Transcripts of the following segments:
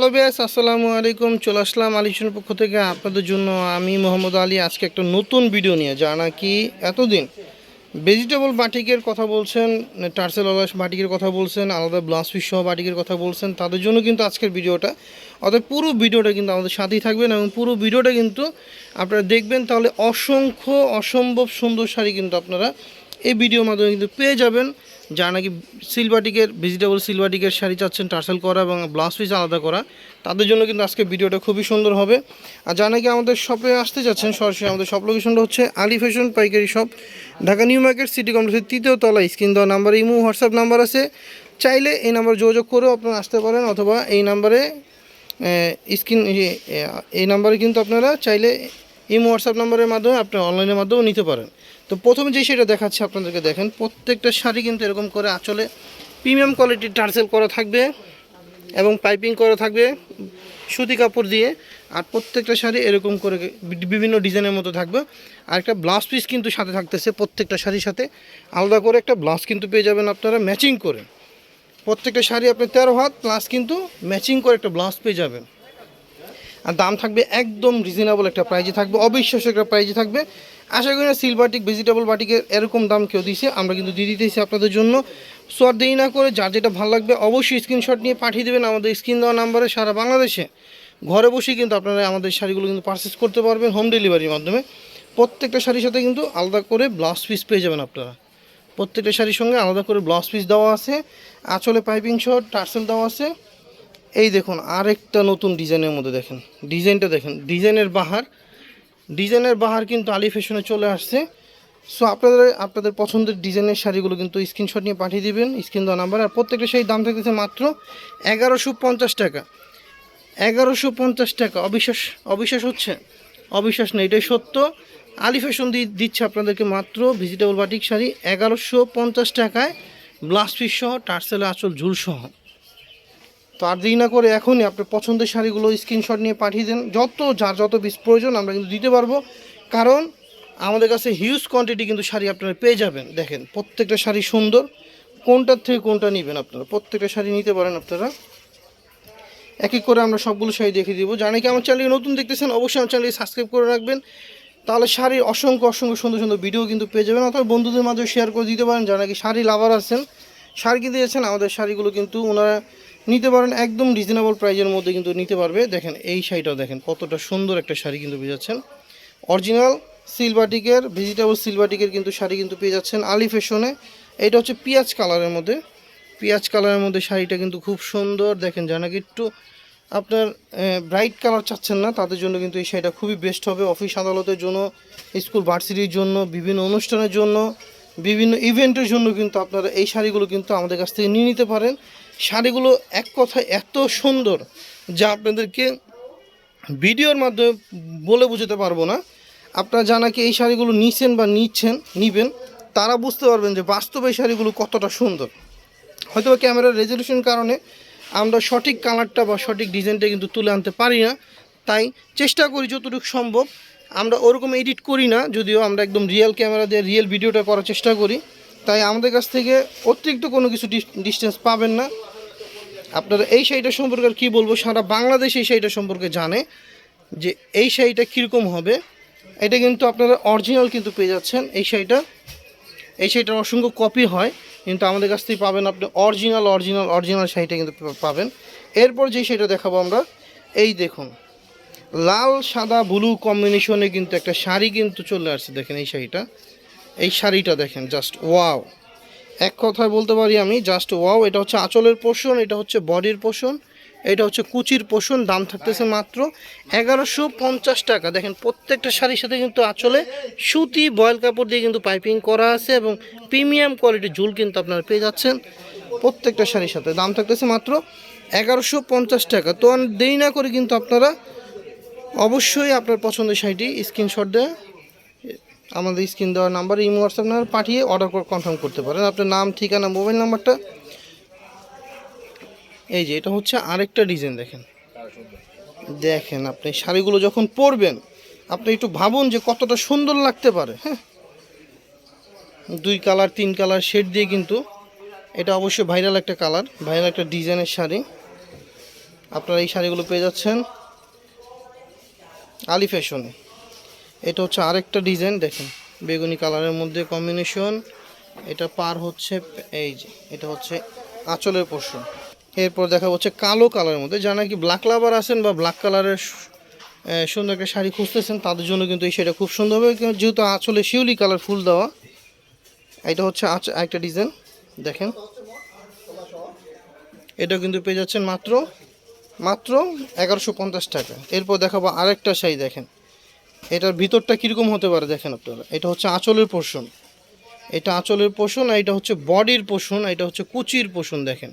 Hello base আসসালামু আলাইকুম। চলে আসলাম আলিশনের পক্ষ থেকে আপনাদের জন্য। আমি মোহাম্মদ আলী, আজকে একটা নতুন ভিডিও নিয়ে। যা নাকি এতদিন ভেজিটেবল বাটিকের কথা বলছেন টার্সেল আলাস বাটিকের কথা বলছেন, আলাদা ব্লাউজ পিস সহ বাটিকের কথা বলছেন, তাদের জন্য কিন্তু আজকের ভিডিওটা অর্থাৎ পুরো ভিডিওটা কিন্তু আমাদের সাথেই থাকবেন এবং পুরো ভিডিওটা কিন্তু আপনারা দেখবেন, তাহলে অসংখ্য অসম্ভব সুন্দর শাড়ি কিন্তু আপনারা এই ভিডিওর মাধ্যমে কিন্তু পেয়ে যাবেন। যা নাকি সিলভাটিকের ভেজিটেবল সিলভাটিকের শাড়ি চাচ্ছেন টার্সেল করা এবং ব্লাউজ পিস আলাদা করা, তাদের জন্য কিন্তু আজকে ভিডিওটা খুবই সুন্দর হবে। আর যা নাকি আমাদের শপে আসতে যাচ্ছেন সরাসরি আমাদের শপ লোকেশনটা হচ্ছে আলি ফ্যাশন পাইকারি shop Dhaka new market city কমপ্লেক্সের তৃতীয় তলা স্ক্রিন দেওয়া নাম্বার ইমো, হোয়াটসঅ্যাপ নাম্বার আছে। চাইলে এই নাম্বার যোগাযোগ করেও আপনারা আসতে পারেন, অথবা এই নাম্বারে স্ক্রিন, এই নাম্বারে কিন্তু আপনারা চাইলে ইমো হোয়াটসঅ্যাপ নাম্বারের মাধ্যমে আপনি অনলাইনের মাধ্যমেও নিতে পারেন। তো প্রথমে যে সেটা দেখাচ্ছি আপনাদেরকে, দেখেন, প্রত্যেকটা শাড়ি কিন্তু এরকম করে আঁচলে প্রিমিয়াম কোয়ালিটির টার্সেল করা থাকবে এবং পাইপিং করা থাকবে, সুতি কাপড় দিয়ে, আর প্রত্যেকটা শাড়ি এরকম করে বিভিন্ন ডিজাইনের মতো থাকবে। আর একটা ব্লাউজ পিস কিন্তু সাথে থাকতেছে প্রত্যেকটা শাড়ির সাথে। আলাদা করে একটা ব্লাউজ কিন্তু পেয়ে যাবেন আপনারা ম্যাচিং করে। প্রত্যেকটা শাড়ি আপনি তেরো হাত প্লাস কিন্তু ম্যাচিং করে একটা ব্লাউজ পেয়ে যাবেন। আর দাম থাকবে একদম রিজনেবল একটা প্রাইজে থাকবে অবিশ্বাস্য একটা প্রাইজে থাকবে। আশা করি না সিলভাটিক ভেজিটেবল বাটিকের এরকম দাম কেউ দিছে, আমরা কিন্তু দিয়ে দিতেছি আপনাদের জন্য। সো আর দেরি না করে যার যেটা ভালো লাগবে অবশ্যই স্ক্রিনশট নিয়ে পাঠিয়ে দেবেন আমাদের স্ক্রিন দেওয়া নাম্বারে সারা বাংলাদেশে। ঘরে বসেই কিন্তু আপনারা আমাদের শাড়িগুলো কিন্তু পারচেস করতে পারবেন হোম ডেলিভারির মাধ্যমে। প্রত্যেকটা শাড়ির সাথে কিন্তু আলাদা করে ব্লাউজ পিস পেয়ে যাবেন আপনারা। প্রত্যেকটা শাড়ির সঙ্গে আলাদা করে ব্লাউজ পিস দেওয়া আছে, আঁচলে পাইপিং সহ টার্সেল দেওয়া আছে। এই দেখুন, আরেকটা নতুন ডিজাইনের মধ্যে দেখেন। ডিজাইনটা দেখেন, ডিজাইনের বাহার। ডিজাইনের বাহার কিন্তু আলি ফ্যাশনে চলে আসছে। সো আপনাদের আপনাদের পছন্দের ডিজাইনের শাড়িগুলো কিন্তু স্ক্রিনশট নিয়ে পাঠিয়ে দিবেন স্ক্রিন দেওয়া নাম্বার আর প্রত্যেকটা শাড়ির দাম থাকতেছে মাত্র এগারোশো পঞ্চাশ টাকা। এগারোশো পঞ্চাশ টাকা, অবিশ্বাস অবিশ্বাস হচ্ছে? অবিশ্বাস নেই, এটাই সত্য। আলি ফ্যাশন দিয়ে দিচ্ছে আপনাদেরকে মাত্র ভেজিটেবল বাটিক শাড়ি, এগারোশো পঞ্চাশ টাকায় ব্লাউজ পিস সহ টার্সেলে আঁচল ঝুল সহ। তো আর দেরি না করে এখনই আপনার পছন্দের শাড়িগুলো স্ক্রিনশট নিয়ে পাঠিয়ে দেন। যত, যার যত পিস প্রয়োজন, আমরা কিন্তু দিতে পারব। কারণ আমাদের কাছে হিউজ কোয়ান্টিটি কিন্তু শাড়ি আপনারা পেয়ে যাবেন। দেখেন, প্রত্যেকটা শাড়ি সুন্দর। কোনটার থেকে কোনটা নেবেন আপনারা? প্রত্যেকটা শাড়ি নিতে পারেন আপনারা। এক এক করে আমরা সবগুলো শাড়ি দেখিয়ে দিব। জানি কি আমার চ্যানেলে নতুন দেখতেছেন, অবশ্যই আমার চ্যানেলকে সাবস্ক্রাইব করে রাখবেন। তাহলে শাড়ির অসংখ্য অসংখ্য, সুন্দর সুন্দর ভিডিও কিন্তু পেয়ে যাবেন। অথবা বন্ধুদের মাঝে শেয়ার করে দিতে পারেন। যারা নাকি শাড়ি লাভার আছেন, শাড়ি কিনতে যাচ্ছেন, আমাদের শাড়িগুলো কিন্তু ওনারা নিতে পারেন একদম রিজনেবল প্রাইজের মধ্যে কিন্তু নিতে পারবে। দেখেন এই শাড়িটাও দেখেন, কতটা সুন্দর একটা শাড়ি কিন্তু পেয়ে যাচ্ছেন অরিজিনাল সিলভাটিকের ভেজিটেবল সিলভাটিকের কিন্তু শাড়ি কিন্তু পেয়ে যাচ্ছেন আলি ফ্যাশনে এটা হচ্ছে পিঁয়াজ কালারের মধ্যে। পিঁয়াজ কালারের মধ্যে শাড়িটা কিন্তু খুব সুন্দর। দেখেন যা নাকি একটু আপনার ব্রাইট কালার চাচ্ছেন না, তাদের জন্য কিন্তু এই শাড়িটা খুবই বেস্ট হবে। অফিস আদালতের জন্য স্কুল ভার্সিটির জন্য, বিভিন্ন অনুষ্ঠানের জন্য, বিভিন্ন ইভেন্টের জন্য কিন্তু আপনারা এই শাড়িগুলো কিন্তু আমাদের কাছ থেকে নিয়ে নিতে পারেন। শাড়িগুলো এক কথায় এত সুন্দর যা আপনাদেরকে ভিডিওর মাধ্যমে বলে বোঝাতে পারব না। আপনারা জানা কি এই শাড়িগুলো নিচ্ছেন বা নিচ্ছেন, নিবেন, তারা বুঝতে পারবেন যে বাস্তবে এই শাড়িগুলো কতটা সুন্দর। হয়তো ক্যামেরার রেজলিউশন কারণে আমরা সঠিক কালারটা বা সঠিক ডিজাইনটা কিন্তু তুলে আনতে পারি না। তাই চেষ্টা করি যতটুকু সম্ভব। আমরা ওরকম এডিট করি না, যদিও আমরা একদম রিয়েল ক্যামেরা দিয়ে রিয়েল ভিডিওটা করার চেষ্টা করি। তাই আমাদের কাছ থেকে অতিরিক্ত কোনো কিছু ডিস্টেন্স পাবেন না। আপনারা এই শাড়িটা সম্পর্কে আর কী বলব? সারা বাংলাদেশ এই শাড়িটা সম্পর্কে জানে যে এই শাড়িটা কীরকম হবে। এটা কিন্তু আপনারা অরিজিনাল কিন্তু পেয়ে যাচ্ছেন এই শাড়িটা। এই শাড়িটার অসংখ্য কপি হয়, কিন্তু আমাদের কাছ থেকে পাবেন আপনি অরিজিনাল অরিজিনাল অরিজিনাল শাড়িটা কিন্তু পাবেন। এরপর যে শাড়িটা দেখাবো আমরা, এই দেখুন, লাল, সাদা ব্লু কম্বিনেশনে কিন্তু একটা শাড়ি কিন্তু চলে আসছে, দেখেন এই শাড়িটা। এই শাড়িটা দেখেন জাস্ট ওয়াও এক কথায় বলতে পারি আমি জাস্ট ওয়াও এটা হচ্ছে আঁচলের পোষণ, এটা হচ্ছে বডির পোষণ, এটা হচ্ছে কুচির পোষণ, দাম থাকতেছে মাত্র এগারোশো পঞ্চাশ টাকা। দেখেন, প্রত্যেকটা শাড়ির সাথে কিন্তু আঁচলে সুতি, বয়েল কাপড় দিয়ে কিন্তু পাইপিং করা আছে এবং প্রিমিয়াম কোয়ালিটির ঝুল কিন্তু আপনারা পেয়ে যাচ্ছেন প্রত্যেকটা শাড়ির সাথে। দাম থাকতেছে মাত্র এগারোশো পঞ্চাশ টাকা। তো দেরি না করে কিন্তু আপনারা অবশ্যই আপনার পছন্দের শাড়িটি স্ক্রিনশট দেয় আমাদের স্ক্রিন দেওয়ার নাম্বার ইমো হোয়াটসঅ্যাপ নাম্বার পাঠিয়ে অর্ডার কনফার্ম করতে পারেন। আপনার নাম, ঠিকানা মোবাইল নাম্বারটা এই যে, এটা হচ্ছে আরেকটা ডিজাইন দেখেন। দেখেন আপনি, শাড়িগুলো যখন পরবেন, আপনি একটু ভাবুন যে কতটা সুন্দর লাগতে পারে হ্যাঁ? দুই কালার, তিন কালার শেড দিয়ে কিন্তু এটা অবশ্যই ভাইরাল একটা কালার ভাইরাল একটা ডিজাইনের শাড়ি। আপনারা এই শাড়িগুলো পেয়ে যাচ্ছেন আলি ফ্যাশনে এটা হচ্ছে আরেকটা ডিজাইন, দেখেন। বেগুনি কালারের মধ্যে কম্বিনেশন এটা পার হচ্ছে, এই যে, এটা হচ্ছে আঁচলের পোর্শন। এরপর দেখা হচ্ছে কালো কালারের মধ্যে। যারা নাকি ব্ল্যাক লাভার আছেন বা ব্ল্যাক কালারের সুন্দর একটা শাড়ি খুঁজতেছেন, তাদের জন্য কিন্তু এই শাড়িটা খুব সুন্দর হবে। যেহেতু আঁচলে শিউলি কালার ফুল দেওয়া, এটা হচ্ছে আঁচ একটা ডিজাইন, দেখেন। এটা কিন্তু পেয়ে যাচ্ছেন মাত্র মাত্র এগারোশো পঞ্চাশ টাকা। এরপর দেখাবো আরেকটা শাড়ি, দেখেন। এটার ভিতরটা কীরকম হতে পারে দেখেন আপনারা? এটা হচ্ছে আঁচলের পোষণ। এটা আঁচলের পোষণ আর এটা হচ্ছে বডির পোষণ এটা হচ্ছে কুচির পোষণ দেখেন।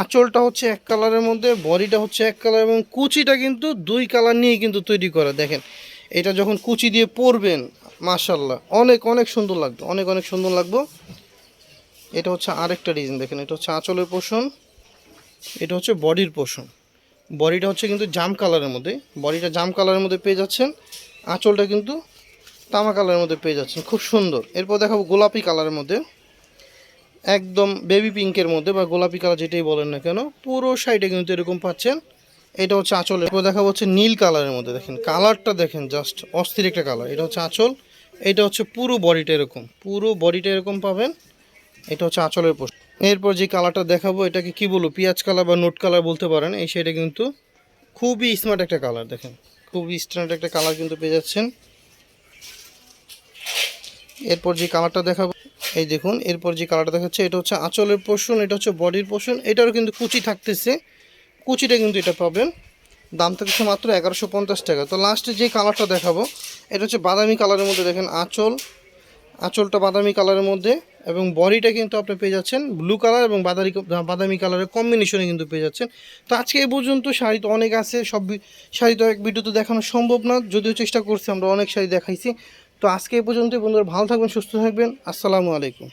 আঁচলটা হচ্ছে এক কালারের মধ্যে, বডিটা হচ্ছে এক কালার এবং কুচিটা কিন্তু দুই কালার নিয়ে কিন্তু তৈরি করা। দেখেন, এটা যখন কুচি দিয়ে পরবেন মাশাল্লাহ অনেক অনেক সুন্দর লাগবে, অনেক অনেক সুন্দর লাগবে। এটা হচ্ছে আরেকটা ডিজাইন দেখেন, এটা হচ্ছে আঁচলের পোষণ, এটা হচ্ছে বডির পোষণ। বডিটা হচ্ছে কিন্তু জাম কালারের মধ্যে। বডিটা জাম কালারের মধ্যে পেয়ে যাচ্ছেন। আঁচলটা কিন্তু তামা কালারের মধ্যে পেয়ে যাচ্ছেন। খুব সুন্দর। এরপর দেখাবো গোলাপি কালারের মধ্যে। একদম বেবি পিঙ্কের মধ্যে বা গোলাপি কালার যেটাই বলেন না কেন, পুরো সাইডে কিন্তু এরকম পাচ্ছেন। এটা হচ্ছে আঁচল। এরপর দেখাবো হচ্ছে নীল কালারের মধ্যে। দেখেন, কালারটা দেখেন জাস্ট অস্থির একটা কালার। এটা হচ্ছে আঁচল। এটা হচ্ছে পুরো বডিটা এরকম। পুরো বডিটা এরকম পাবেন। এটা হচ্ছে আঁচলের পোস্ট এরপর যে কালারটা দেখাবো, এটাকে কি বলব, পেঁয়াজ কালার বা নোট কালার বলতে পারেন, এই সাইডে কিন্তু খুবই স্মার্ট একটা কালার দেখেন। খুবই স্ট্যান্ডার্ড একটা কালার কিন্তু পেয়ে যাচ্ছেন। এরপর যে কালারটা দেখাবো, এই দেখুন, এরপর যে কালারটা দেখাচ্ছে, এটা হচ্ছে আঁচলের পোষণ এটা হচ্ছে বডির পোষণ এটারও কিন্তু কুচি থাকতেছে। কুচিটা কিন্তু এটা পাবেন। দাম থাকছে মাত্র এগারোশো পঞ্চাশ টাকা। তো লাস্টে যে কালারটা দেখাবো, এটা হচ্ছে বাদামি কালারের মধ্যে দেখেন আঁচল। আঁচলটা বাদামি কালারের মধ্যে। এবং বডিটা কিন্তু আপনি পেয়ে যাচ্ছেন ব্লু কালার এবং বাদারি বাদামি কালারের কম্বিনেশনে কিন্তু পেয়ে যাচ্ছেন। তো আজকে এই পর্যন্ত শাড়ি তো অনেক আছে, সব শাড়ি তো এক ভিডিওতে দেখানো সম্ভব না, যদিও চেষ্টা করছি, আমরা অনেক শাড়ি দেখাইছি। তো আজকে এই পর্যন্ত বন্ধুরা, ভালো থাকবেন, সুস্থ থাকবেন, আসসালামু আলাইকুম।